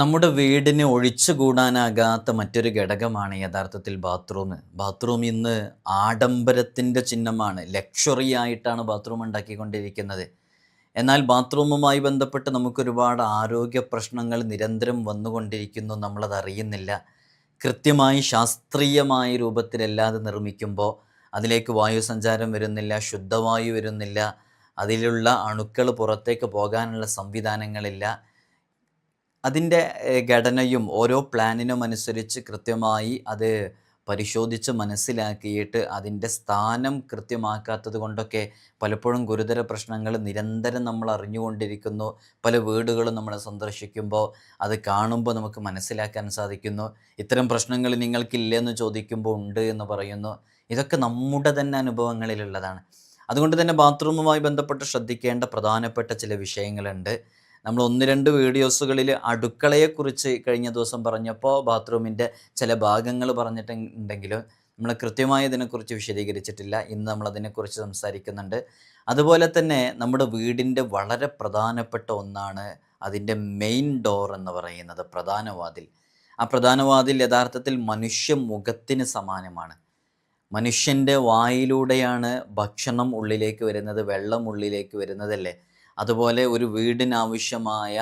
നമ്മുടെ വീടിന് ഒഴിച്ചുകൂടാനാകാത്ത മറ്റൊരു ഘടകമാണ് യഥാർത്ഥത്തിൽ ബാത്റൂം ബാത്റൂം ഇന്ന് ആഡംബരത്തിന്റെ ചിഹ്നമാണ്. ലക്ഷറി ആയിട്ടാണ് ബാത്റൂം ഉണ്ടാക്കിക്കൊണ്ടിരിക്കുന്നത്. എന്നാൽ ബാത്റൂമുമായി ബന്ധപ്പെട്ട് നമുക്കൊരുപാട് ആരോഗ്യ പ്രശ്നങ്ങൾ നിരന്തരം വന്നുകൊണ്ടിരിക്കുന്നു നമ്മളത് അറിയുന്നില്ല കൃത്യമായി ശാസ്ത്രീയമായ രൂപത്തിലല്ലാതെ നിർമ്മിക്കുമ്പോൾ അതിലേക്ക് വായു സഞ്ചാരം വരുന്നില്ല ശുദ്ധവായു വരുന്നില്ല അതിലുള്ള അണുക്കൾ പുറത്തേക്ക് പോകാനുള്ള സംവിധാനങ്ങളില്ല. അതിന്റെ ഘടനയും ഓരോ പ്ലാനിനും അനുസരിച്ച് കൃത്യമായി അത് പരിശോധിച്ച് മനസ്സിലാക്കിയിട്ട് അതിന്റെ സ്ഥാനം കൃത്യമാക്കാത്തത് കൊണ്ടൊക്കെ പലപ്പോഴും ഗുരുതര പ്രശ്നങ്ങൾ നിരന്തരം നമ്മൾ അറിഞ്ഞുകൊണ്ടിരിക്കുന്നു. പല വീടുകളും നമ്മൾ സന്ദർശിക്കുമ്പോൾ അത് കാണുമ്പോൾ നമുക്ക് മനസ്സിലാക്കാൻ സാധിക്കുന്നു. ഇത്തരം പ്രശ്നങ്ങൾ നിങ്ങൾക്കില്ലെന്ന് ചോദിക്കുമ്പോൾ ഉണ്ട് എന്ന് പറയുന്നു. ഇതൊക്കെ നമ്മുടെ തന്നെ അനുഭവങ്ങളിലുള്ളതാണ്. അതുകൊണ്ട് തന്നെ ബാത്റൂമുമായി ബന്ധപ്പെട്ട് ശ്രദ്ധിക്കേണ്ട പ്രധാനപ്പെട്ട ചില വിഷയങ്ങളുണ്ട്. നമ്മൾ ഒന്ന് രണ്ട് വീഡിയോസുകളിൽ അടുക്കളയെക്കുറിച്ച് കഴിഞ്ഞ ദിവസം പറഞ്ഞപ്പോൾ ബാത്റൂമിന്റെ ചില ഭാഗങ്ങൾ പറഞ്ഞിട്ടുണ്ടെങ്കിലും നമ്മൾ കൃത്യമായി ഇതിനെക്കുറിച്ച് വിശദീകരിച്ചിട്ടില്ല. ഇന്ന് നമ്മൾ അതിനെക്കുറിച്ച് സംസാരിക്കുന്നുണ്ട്. അതുപോലെ തന്നെ നമ്മുടെ വീടിന്റെ വളരെ പ്രധാനപ്പെട്ട ഒന്നാണ് അതിന്റെ മെയിൻ ഡോർ എന്ന് പറയുന്നത് പ്രധാനവാതിൽ. ആ പ്രധാനവാതിൽ യഥാർത്ഥത്തിൽ മനുഷ്യ മുഖത്തിന് സമാനമാണ്. മനുഷ്യന്റെ വായിലൂടെയാണ് ഭക്ഷണം ഉള്ളിലേക്ക് വരുന്നത് വെള്ളം ഉള്ളിലേക്ക് വരുന്നതല്ലേ? അതുപോലെ ഒരു വീടിനാവശ്യമായ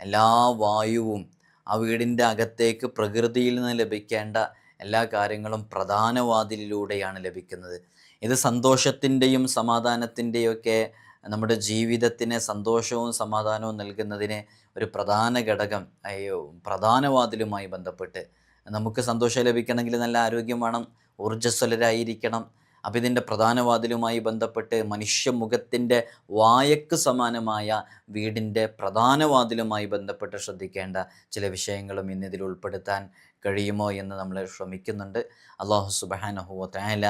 എല്ലാ വായുവും ആ വീടിന്റെ അകത്തേക്ക് പ്രകൃതിയിൽ നിന്ന് ലഭിക്കേണ്ട എല്ലാ കാര്യങ്ങളും പ്രധാന വാതിലിലൂടെയാണ് ലഭിക്കുന്നത്. ഇത് സന്തോഷത്തിന്റെയും സമാധാനത്തിന്റെയും ഒക്കെ നമ്മുടെ ജീവിതത്തിന് സന്തോഷവും സമാധാനവും നൽകുന്നതിന് ഒരു പ്രധാന ഘടകം പ്രധാനവാതിലുമായി പ്രധാന വാതിലുമായി ബന്ധപ്പെട്ട്. നമുക്ക് സന്തോഷം ലഭിക്കണമെങ്കിൽ നല്ല ആരോഗ്യം വേണം ഊർജസ്വലരായിരിക്കണം അപ്പം ഇതിന്റെ പ്രധാനവാതിലുമായി ബന്ധപ്പെട്ട് മനുഷ്യമുഖത്തിന്റെ വായക്ക് സമാനമായ വീടിന്റെ പ്രധാനവാതിലുമായി ബന്ധപ്പെട്ട് ശ്രദ്ധിക്കേണ്ട ചില വിഷയങ്ങളും ഇന്നിതിൽ ഉൾപ്പെടുത്താൻ കഴിയുമോ എന്ന് നമ്മൾ ശ്രമിക്കുന്നുണ്ട്. അള്ളാഹു സുബാനഹുവ തയാല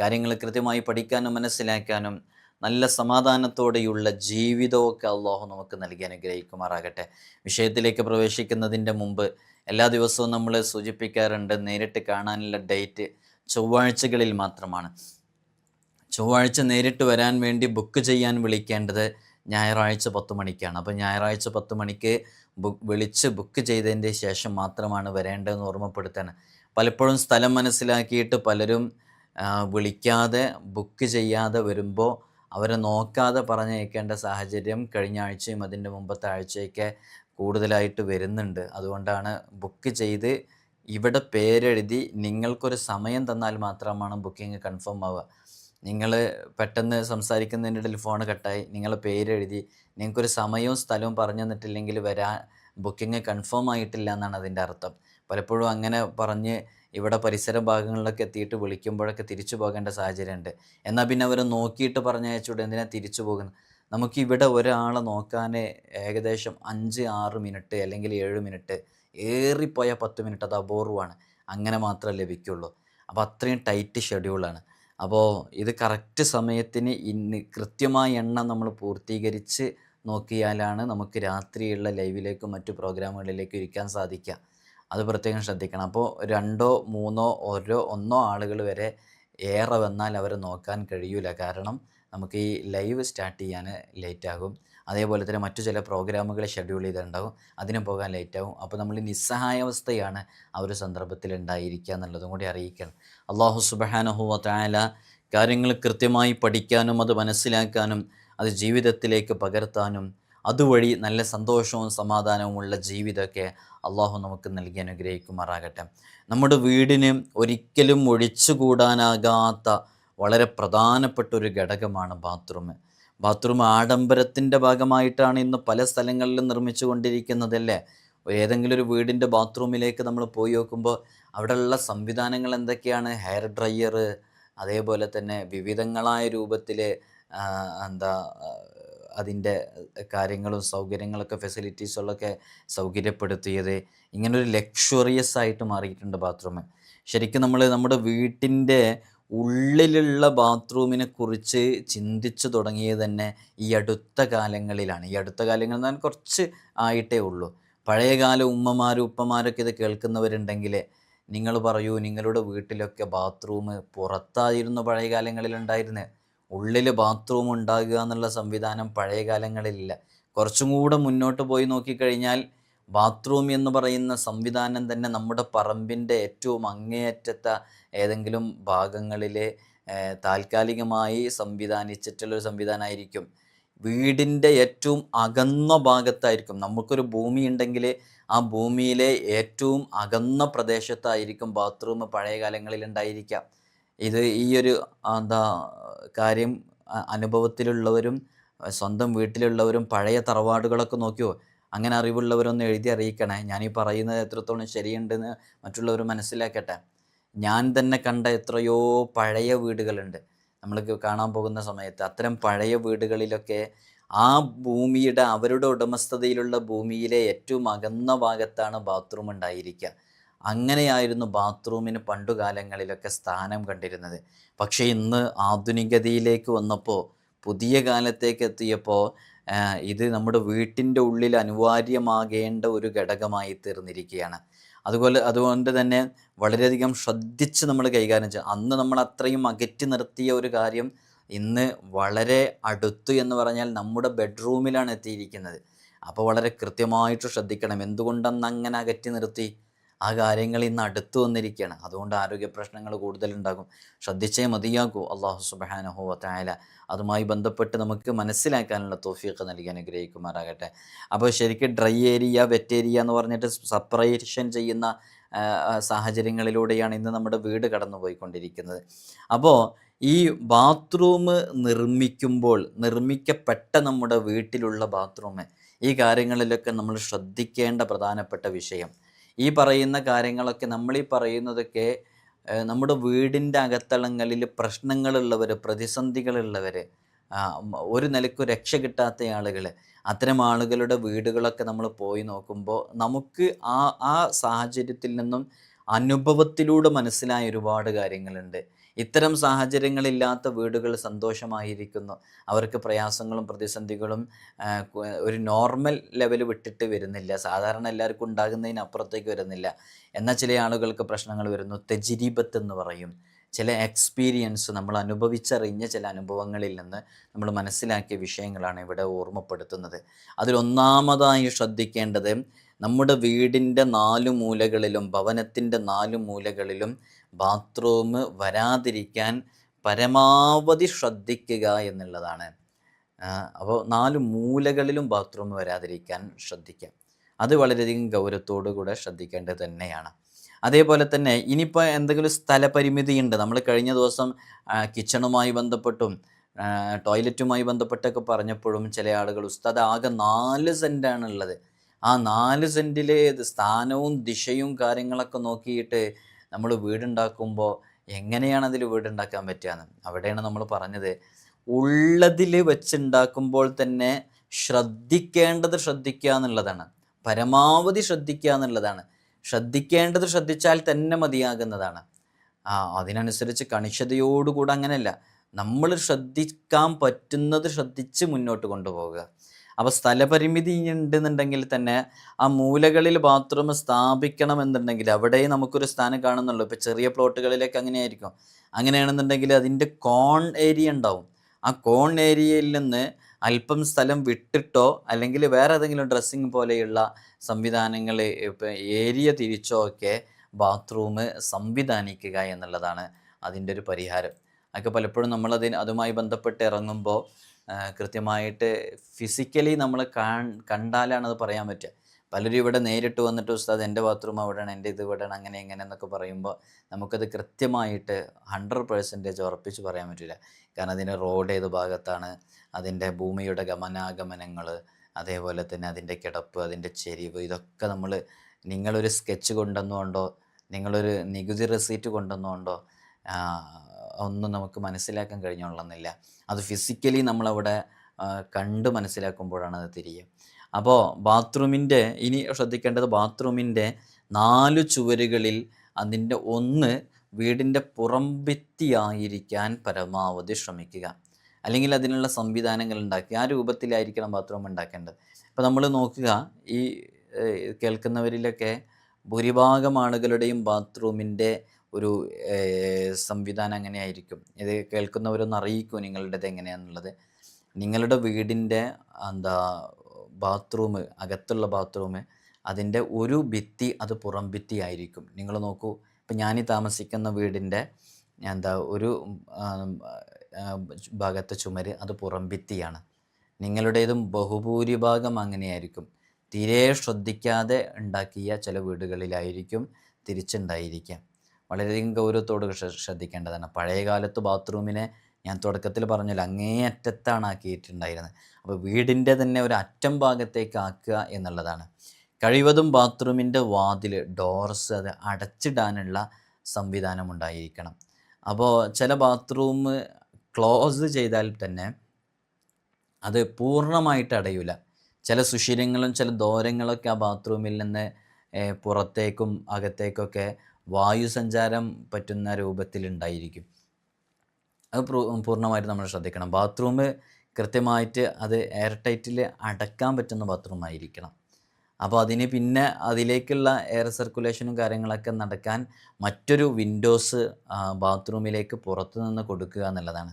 കാര്യങ്ങൾ കൃത്യമായി പഠിക്കാനും മനസ്സിലാക്കാനും നല്ല സമാധാനത്തോടെയുള്ള ജീവിതമൊക്കെ അള്ളാഹു നമുക്ക് നൽകി അനുഗ്രഹിക്കുമാറാകട്ടെ. വിഷയത്തിലേക്ക് പ്രവേശിക്കുന്നതിന്റെ മുമ്പ് എല്ലാ ദിവസവും നമ്മൾ സൂചിപ്പിക്കാറുണ്ട് നേരിട്ട് കാണാനുള്ള ഡേറ്റ് ചൊവ്വാഴ്ചകളിൽ മാത്രമാണ്. ചൊവ്വാഴ്ച നേരിട്ട് വരാൻ വേണ്ടി ബുക്ക് ചെയ്യാൻ വിളിക്കേണ്ടത് ഞായറാഴ്ച പത്ത് മണിക്കാണ്. അപ്പോൾ ഞായറാഴ്ച പത്ത് മണിക്ക് വിളിച്ച് ബുക്ക് ചെയ്തതിന്റെ ശേഷം മാത്രമാണ് വരേണ്ടതെന്ന് ഓർമ്മപ്പെടുത്താൻ. പലപ്പോഴും സ്ഥലം മനസ്സിലാക്കിയിട്ട് പലരും വിളിക്കാതെ ബുക്ക് ചെയ്യാതെ വരുമ്പോൾ അവരെ നോക്കാതെ പറഞ്ഞയക്കേണ്ട സാഹചര്യം കഴിഞ്ഞ ആഴ്ചയും അതിന്റെ മുമ്പത്തെ ആഴ്ചയൊക്കെ കൂടുതലായിട്ട് വരുന്നുണ്ട്. അതുകൊണ്ടാണ് ബുക്ക് ചെയ്ത് ഇവിടെ പേരെഴുതി നിങ്ങൾക്കൊരു സമയം തന്നാൽ മാത്രമാണ് ബുക്കിംഗ് കൺഫേം ആവുക. നിങ്ങൾ പെട്ടെന്ന് സംസാരിക്കുന്നതിന്റെ ഇടയിൽ ഫോൺ കട്ടായി നിങ്ങളെ പേരെഴുതി നിങ്ങൾക്കൊരു സമയവും സ്ഥലവും പറഞ്ഞു തന്നിട്ടില്ലെങ്കിൽ വരാൻ ബുക്കിംഗ് കൺഫേം ആയിട്ടില്ല എന്നാണ് അതിന്റെ അർത്ഥം. പലപ്പോഴും അങ്ങനെ പറഞ്ഞ് ഇവിടെ പരിസര ഭാഗങ്ങളിലൊക്കെ എത്തിയിട്ട് വിളിക്കുമ്പോഴൊക്കെ തിരിച്ചു പോകേണ്ട സാഹചര്യമുണ്ട്. എന്നാൽ പിന്നെ അവർ നോക്കിയിട്ട് പറഞ്ഞയച്ചുകൂടെ എന്തിനാ തിരിച്ചു പോകുന്നത്? നമുക്ക് ഇവിടെ ഒരാളെ നോക്കാൻ ഏകദേശം അഞ്ച് ആറ് മിനിറ്റ് അല്ലെങ്കിൽ ഏഴ് മിനിറ്റ് ഏറിപ്പോയ പത്ത് മിനിറ്റ് അത് അപൂർവമാണ് അങ്ങനെ മാത്രമേ ലഭിക്കുള്ളൂ. അപ്പോൾ അത്രയും ടൈറ്റ് ഷെഡ്യൂളാണ്. അപ്പോൾ ഇത് കറക്റ്റ് സമയത്തിന് ഇന്ന് കൃത്യമായ എണ്ണം നമ്മൾ പൂർത്തീകരിച്ച് നോക്കിയാലാണ് നമുക്ക് രാത്രിയുള്ള ലൈവിലേക്കും മറ്റു പ്രോഗ്രാമുകളിലേക്കും ഇരിക്കാൻ സാധിക്കുക. അത് പ്രത്യേകം ശ്രദ്ധിക്കണം. അപ്പോൾ രണ്ടോ മൂന്നോ ഓരോ ഒന്നോ ആളുകൾ വരെ ഏറെ വന്നാൽ അവരെ നോക്കാൻ കഴിയൂല. കാരണം നമുക്ക് ഈ ലൈവ് സ്റ്റാർട്ട് ചെയ്യാൻ ലേറ്റ് ആകും അതേപോലെ തന്നെ മറ്റു ചില പ്രോഗ്രാമുകൾ ഷെഡ്യൂൾ ചെയ്തിട്ടുണ്ടാകും. അതിനും പോകാൻ ലേറ്റ് ആകും അപ്പോൾ നമ്മൾ നിസ്സഹായാവസ്ഥയാണ് ആ ഒരു സന്ദർഭത്തിൽ ഉണ്ടായിരിക്കുക എന്നുള്ളതും കൂടി അറിയിക്കണം. അള്ളാഹു സുബഹാനഹുവ തായാല കാര്യങ്ങൾ കൃത്യമായി പഠിക്കാനും അത് മനസ്സിലാക്കാനും അത് ജീവിതത്തിലേക്ക് പകർത്താനും അതുവഴി നല്ല സന്തോഷവും സമാധാനവുമുള്ള ജീവിതമൊക്കെ അള്ളാഹു നമുക്ക് നൽകി അനുഗ്രഹിക്കുമാറാകട്ടെ. നമ്മുടെ വീടിന് ഒരിക്കലും ഒഴിച്ചുകൂടാനാകാത്ത വളരെ പ്രധാനപ്പെട്ട ഒരു ഘടകമാണ് ബാത്റൂം ബാത്റൂം ആഡംബരത്തിന്റെ ഭാഗമായിട്ടാണ് ഇന്ന് പല സ്ഥലങ്ങളിലും നിർമ്മിച്ചു കൊണ്ടിരിക്കുന്നതല്ലേ ഏതെങ്കിലും ഒരു വീടിന്റെ ബാത്റൂമിലേക്ക് നമ്മൾ പോയി നോക്കുമ്പോൾ അവിടെയുള്ള സംവിധാനങ്ങൾ എന്തൊക്കെയാണ്? ഹെയർ ഡ്രയർ അതേപോലെ തന്നെ വിവിധങ്ങളായ രൂപത്തിൽ എന്താ അതിന്റെ കാര്യങ്ങളും സൗകര്യങ്ങളൊക്കെ ഫെസിലിറ്റീസുകളൊക്കെ സൗകര്യപ്പെടുത്തിയത്. ഇങ്ങനൊരു ലക്ഷറിയസ് ആയിട്ട് മാറിയിട്ടുണ്ട് ബാത്റൂം ശരിക്കും നമ്മൾ നമ്മുടെ വീട്ടിന്റെ ഉള്ളിലുള്ള ബാത്റൂമിനെ കുറിച്ച് ചിന്തിച്ചു തുടങ്ങിയത് തന്നെ ഈ അടുത്ത കാലങ്ങളിലാണ്. ഈ അടുത്ത കാലങ്ങൾ ഞാൻ കുറച്ച് ആയിട്ടേ ഉള്ളൂ. പഴയകാല ഉമ്മമാരും ഉപ്പമാരൊക്കെ ഇത് കേൾക്കുന്നവരുണ്ടെങ്കിൽ നിങ്ങൾ പറയൂ നിങ്ങളുടെ വീട്ടിലൊക്കെ ബാത്റൂം പുറത്തായിരുന്നു പഴയ കാലങ്ങളിൽ ഉണ്ടായിരുന്നത് ഉള്ളിൽ ബാത്റൂം ഉണ്ടാകുക എന്നുള്ള സംവിധാനം പഴയ കാലങ്ങളിലില്ല. കുറച്ചും കൂടെ മുന്നോട്ട് പോയി നോക്കിക്കഴിഞ്ഞാൽ ബാത്റൂം എന്ന് പറയുന്ന സംവിധാനം തന്നെ നമ്മുടെ പറമ്പിന്റെ ഏറ്റവും അങ്ങേയറ്റത്തെ ഏതെങ്കിലും ഭാഗങ്ങളിലെ താൽക്കാലികമായി സംവിധാനിച്ചിട്ടുള്ളൊരു സംവിധാനമായിരിക്കും വീടിന്റെ ഏറ്റവും അകന്ന ഭാഗത്തായിരിക്കും. നമുക്കൊരു ഭൂമി ഉണ്ടെങ്കിൽ ആ ഭൂമിയിലെ ഏറ്റവും അകന്ന പ്രദേശത്തായിരിക്കും ബാത്റൂം പഴയ കാലങ്ങളിൽ ഉണ്ടായിരിക്കാം. ഇത് ഈ ഒരു എന്താ കാര്യം അനുഭവത്തിലുള്ളവരും സ്വന്തം വീട്ടിലുള്ളവരും പഴയ തറവാടുകളൊക്കെ നോക്കിയോ അങ്ങനെ അറിവുള്ളവരൊന്ന് എഴുതി അറിയിക്കണേ. ഞാൻ ഈ പറയുന്നത് എത്രത്തോളം ശരിയുണ്ടെന്ന് മറ്റുള്ളവർ മനസ്സിലാക്കട്ടെ. ഞാൻ തന്നെ കണ്ട എത്രയോ പഴയ വീടുകളുണ്ട്. നമ്മൾ കാണാൻ പോകുന്ന സമയത്ത് അത്തരം പഴയ വീടുകളിലൊക്കെ ആ ഭൂമിയുടെ അവരുടെ ഉടമസ്ഥതയിലുള്ള ഭൂമിയിലെ ഏറ്റവും അകന്ന ഭാഗത്താണ് ബാത്റൂം ഉണ്ടായിരിക്കുക. അങ്ങനെയായിരുന്നു ബാത്റൂമിന് പണ്ടുകാലങ്ങളിലൊക്കെ സ്ഥാനം കണ്ടിരുന്നത്. പക്ഷേ ഇന്ന് ആധുനികതയിലേക്ക് വന്നപ്പോൾ പുതിയ കാലത്തേക്ക് എത്തിയപ്പോൾ ഇത് നമ്മുടെ വീട്ടിന്റെ ഉള്ളിൽ അനിവാര്യമാകേണ്ട ഒരു ഘടകമായി തീർന്നിരിക്കുകയാണ്. അതുപോലെ അതുകൊണ്ട് തന്നെ വളരെയധികം ശ്രദ്ധിച്ച് നമ്മൾ കൈകാര്യം ചെയ്യുക. അന്ന് നമ്മൾ അത്രയും അകറ്റി നിർത്തിയ ഒരു കാര്യം ഇന്ന് വളരെ അടുത്ത് എന്ന് പറഞ്ഞാൽ നമ്മുടെ ബെഡ്റൂമിലാണ് എത്തിയിരിക്കുന്നത്. അപ്പോൾ വളരെ കൃത്യമായിട്ട് ശ്രദ്ധിക്കണം. എന്തുകൊണ്ടെന്ന് അങ്ങനെ അകറ്റി നിർത്തി? ആ കാര്യങ്ങൾ ഇന്ന് അടുത്തു വന്നിരിക്കുകയാണ്. അതുകൊണ്ട് ആരോഗ്യ പ്രശ്നങ്ങൾ കൂടുതലുണ്ടാകും. ശ്രദ്ധിച്ചേ മതിയാകൂ. അള്ളാഹു സുബാനഹോ വത്തായാല അതുമായി ബന്ധപ്പെട്ട് നമുക്ക് മനസ്സിലാക്കാനുള്ള തോഫീക്ക് നൽകി അനുഗ്രഹിക്കുമാറാകട്ടെ. അപ്പോൾ ശരിക്കും ഡ്രൈ ഏരിയ വെറ്റ് ഏരിയ എന്ന് പറഞ്ഞിട്ട് സെപ്പറേഷൻ ചെയ്യുന്ന സാഹചര്യങ്ങളിലൂടെയാണ് ഇന്ന് നമ്മുടെ വീട് കടന്നു പോയിക്കൊണ്ടിരിക്കുന്നത് അപ്പോൾ ഈ ബാത്റൂം നിർമ്മിക്കുമ്പോൾ നിർമ്മിക്കപ്പെട്ട നമ്മുടെ വീട്ടിലുള്ള ബാത്റൂം ഈ കാര്യങ്ങളിലൊക്കെ നമ്മൾ ശ്രദ്ധിക്കേണ്ട പ്രധാനപ്പെട്ട വിഷയം ഈ പറയുന്ന കാര്യങ്ങളൊക്കെ നമ്മളീ പറയുന്നതൊക്കെ നമ്മുടെ വീടിന്റെ അകത്തളങ്ങളിൽ പ്രശ്നങ്ങളുള്ളവർ പ്രതിസന്ധികളുള്ളവർ ഒരു നിലയ്ക്ക് രക്ഷ കിട്ടാത്ത ആളുകൾ അത്തരം ആളുകളുടെ വീടുകളൊക്കെ നമ്മൾ പോയി നോക്കുമ്പോൾ നമുക്ക് ആ ആ സാഹചര്യത്തിൽ നിന്നും അനുഭവത്തിലൂടെ മനസ്സിലായ ഒരുപാട് കാര്യങ്ങളുണ്ട്. ഇത്തരം സാഹചര്യങ്ങളില്ലാത്ത വീടുകൾ സന്തോഷമായിരിക്കുന്നു. അവർക്ക് പ്രയാസങ്ങളും പ്രതിസന്ധികളും ഒരു നോർമൽ ലെവൽ വിട്ടിട്ട് വരുന്നില്ല. സാധാരണ എല്ലാവർക്കും ഉണ്ടാകുന്നതിനപ്പുറത്തേക്ക് വരുന്നില്ല. എന്നാൽ ചില ആളുകൾക്ക് പ്രശ്നങ്ങൾ വരുന്നു. തെജിരീപത്ത് എന്ന് പറയും. ചില എക്സ്പീരിയൻസ് നമ്മൾ അനുഭവിച്ചറിഞ്ഞ ചില അനുഭവങ്ങളിൽ നിന്ന് നമ്മൾ മനസ്സിലാക്കിയ വിഷയങ്ങളാണ് ഇവിടെ ഓർമ്മപ്പെടുത്തുന്നത്. അതിലൊന്നാമതായി ശ്രദ്ധിക്കേണ്ടത് നമ്മുടെ വീടിന്റെ നാലു മൂലകളിലും ഭവനത്തിന്റെ നാലു മൂലകളിലും ബാത്റൂം വരാതിരിക്കാൻ പരമാവധി ശ്രദ്ധിക്കുക എന്നുള്ളതാണ്. അപ്പോൾ നാല് മൂലകളിലും ബാത്റൂം വരാതിരിക്കാൻ ശ്രദ്ധിക്കാം. അത് വളരെയധികം ഗൗരവത്തോടു കൂടെ ശ്രദ്ധിക്കേണ്ടത് തന്നെയാണ്. അതേപോലെ തന്നെ ഇനിയിപ്പോൾ എന്തെങ്കിലും സ്ഥലപരിമിതി ഉണ്ട്. നമ്മൾ കഴിഞ്ഞ ദിവസം കിച്ചണുമായി ബന്ധപ്പെട്ടും ടോയ്ലറ്റുമായി ബന്ധപ്പെട്ടൊക്കെ പറഞ്ഞപ്പോഴും ചില ആളുകൾ ഉസ്താദ് ആകെ നാല് സെന്റാണ് ഉള്ളത് ആ നാല് സെന്റിൽ സ്ഥാനവും ദിശയും കാര്യങ്ങളൊക്കെ നോക്കിയിട്ട് നമ്മൾ വീടുണ്ടാക്കുമ്പോൾ എങ്ങനെയാണ് അതിൽ വീടുണ്ടാക്കാൻ പറ്റുകയെന്ന് അവിടെയാണ് നമ്മൾ പറഞ്ഞത്. ഉള്ളതിൽ വെച്ചുണ്ടാക്കുമ്പോൾ തന്നെ ശ്രദ്ധിക്കേണ്ടത് ശ്രദ്ധിക്കുക എന്നുള്ളതാണ് പരമാവധി ശ്രദ്ധിക്കുക എന്നുള്ളതാണ് ശ്രദ്ധിക്കേണ്ടത് ശ്രദ്ധിച്ചാൽ തന്നെ മതിയാകുന്നതാണ്. ആ അതിനനുസരിച്ച് കണിശതയോടുകൂടെ അങ്ങനെയല്ല. നമ്മൾ ശ്രദ്ധിക്കാൻ പറ്റുന്നത് ശ്രദ്ധിച്ച് മുന്നോട്ട് കൊണ്ടുപോകുക അപ്പോൾ സ്ഥലപരിമിതി ഉണ്ടെന്നുണ്ടെങ്കിൽ തന്നെ ആ മൂലകളിൽ ബാത്റൂം സ്ഥാപിക്കണമെന്നുണ്ടെങ്കിൽ അവിടെ നമുക്കൊരു സ്ഥാനം കാണുന്നുള്ളൂ. ഇപ്പോൾ ചെറിയ പ്ലോട്ടുകളിലേക്ക് അങ്ങനെയായിരിക്കും. അങ്ങനെയാണെന്നുണ്ടെങ്കിൽ അതിന്റെ കോൺ ഏരിയ ഉണ്ടാവും. ആ കോൺ ഏരിയയിൽ നിന്ന് അല്പം സ്ഥലം വിട്ടിട്ടോ അല്ലെങ്കിൽ വേറെ ഏതെങ്കിലും ഡ്രസ്സിങ് പോലെയുള്ള സംവിധാനങ്ങൾ ഇപ്പം ഏരിയ തിരിച്ചോ ഒക്കെ ബാത്റൂം സംവിധാനിക്കുക എന്നുള്ളതാണ് അതിന്റെ ഒരു പരിഹാരം. അതൊക്കെ പലപ്പോഴും നമ്മളതിന് അതുമായി ബന്ധപ്പെട്ട് ഇറങ്ങുമ്പോൾ കൃത്യമായിട്ട് ഫിസിക്കലി നമ്മൾ കണ്ടാലാണ് അത് പറയാൻ പറ്റുക. പലരും ഇവിടെ നേരിട്ട് വന്നിട്ട് ഉസ്താദ് എന്റെ ബാത്റൂം അവിടെയാണ് എന്റെ ഇത് ഇവിടെയാണ് അങ്ങനെ എങ്ങനെ എന്നൊക്കെ പറയുമ്പോൾ നമുക്കത് കൃത്യമായിട്ട് ഹൺഡ്രഡ് പേഴ്സന്റേജ് ഉറപ്പിച്ച് പറയാൻ പറ്റില്ല. കാരണം അതിന്റെ റോഡ് ഏത് ഭാഗത്താണ് അതിന്റെ ഭൂമിയുടെ ഗമനാഗമനങ്ങൾ അതേപോലെ തന്നെ അതിന്റെ കിടപ്പ് അതിന്റെ ചെരിവ് ഇതൊക്കെ നമ്മൾ നിങ്ങളൊരു സ്കെച്ച് കൊണ്ടുവന്നുകൊണ്ടോ നിങ്ങളൊരു നികുതി റെസീറ്റ് കൊണ്ടുവന്നുകൊണ്ടോ ഒന്നും നമുക്ക് മനസ്സിലാക്കാൻ കഴിഞ്ഞോളന്നില്ല അത് ഫിസിക്കലി നമ്മളവിടെ കണ്ട് മനസ്സിലാക്കുമ്പോഴാണ് അത് തിരിയുക. അപ്പോൾ ബാത്റൂമിന്റെ ഇനി ശ്രദ്ധിക്കേണ്ടത് ബാത്റൂമിന്റെ നാല് ചുവരുകളിൽ അതിന്റെ ഒന്ന് വീടിന്റെ പുറംഭിത്തിയായിരിക്കാൻ പരമാവധി ശ്രമിക്കുക. അല്ലെങ്കിൽ അതിനുള്ള സംവിധാനങ്ങൾ ഉണ്ടാക്കി. ആ രൂപത്തിലായിരിക്കണം ബാത്റൂം ഉണ്ടാക്കേണ്ടത്. അപ്പോൾ നമ്മൾ നോക്കുക ഈ കേൾക്കുന്നവരിലൊക്കെ ഭൂരിഭാഗം ആളുകളുടെയും ബാത്റൂമിന്റെ ഒരു സംവിധാനം എങ്ങനെയായിരിക്കും? ഇത് കേൾക്കുന്നവരൊന്ന് അറിയിക്കൂ നിങ്ങളുടേത് എങ്ങനെയാണെന്നുള്ളത് നിങ്ങളുടെ വീടിന്റെ എന്താ ബാത്റൂം അകത്തുള്ള ബാത്റൂം അതിന്റെ ഒരു ഭിത്തി അത് പുറം ഭിത്തി ആയിരിക്കും. നിങ്ങൾ നോക്കൂ ഇപ്പം ഞാൻ താമസിക്കുന്ന വീടിന്റെ എന്താ ഒരു ഭാഗത്തെ ചുമര് അത് പുറം ഭിത്തിയാണ്. നിങ്ങളുടേതും ബഹുഭൂരിഭാഗം അങ്ങനെയായിരിക്കും. തീരെ ശ്രദ്ധിക്കാതെ ഉണ്ടാക്കിയ ചില വീടുകളിലായിരിക്കും തിരിച്ചുണ്ടായിരിക്കുക. വളരെയധികം ഗൗരവത്തോട് ശ്രദ്ധിക്കേണ്ടതാണ്. പഴയ കാലത്ത് ബാത്റൂമിനെ ഞാൻ തുടക്കത്തിൽ പറഞ്ഞല്ലോ അങ്ങേയറ്റത്താണ് ആക്കിയിട്ടുണ്ടായിരുന്നത്. അപ്പോൾ വീടിന്റെ തന്നെ ഒരു അറ്റം ഭാഗത്തേക്ക് ആക്കുക എന്നുള്ളതാണ്. കഴിവതും ബാത്റൂമിന്റെ വാതിൽ ഡോർസ് അത് അടച്ചിടാനുള്ള സംവിധാനം ഉണ്ടായിരിക്കണം അപ്പോൾ ചില ബാത്റൂം ക്ലോസ് ചെയ്താൽ തന്നെ അത് പൂർണമായിട്ട് അടയൂല. ചില സുഷിരങ്ങളും ചില ദോരങ്ങളൊക്കെ ആ ബാത്റൂമിൽ നിന്ന് പുറത്തേക്കും അകത്തേക്കൊക്കെ വായു സഞ്ചാരം പറ്റുന്ന രൂപത്തിലുണ്ടായിരിക്കും. അത് പൂർണമായിട്ട് നമ്മൾ ശ്രദ്ധിക്കണം. ബാത്റൂം കൃത്യമായിട്ട് അത് എയർ ടൈറ്റിൽ അടക്കാൻ പറ്റുന്ന ബാത്റൂം ആയിരിക്കണം. അപ്പോൾ അതിന് പിന്നെ അതിലേക്കുള്ള എയർ സർക്കുലേഷനും കാര്യങ്ങളൊക്കെ നടക്കാൻ മറ്റൊരു വിൻഡോസ് ബാത്റൂമിലേക്ക് പുറത്തു നിന്ന് കൊടുക്കുക എന്നുള്ളതാണ്.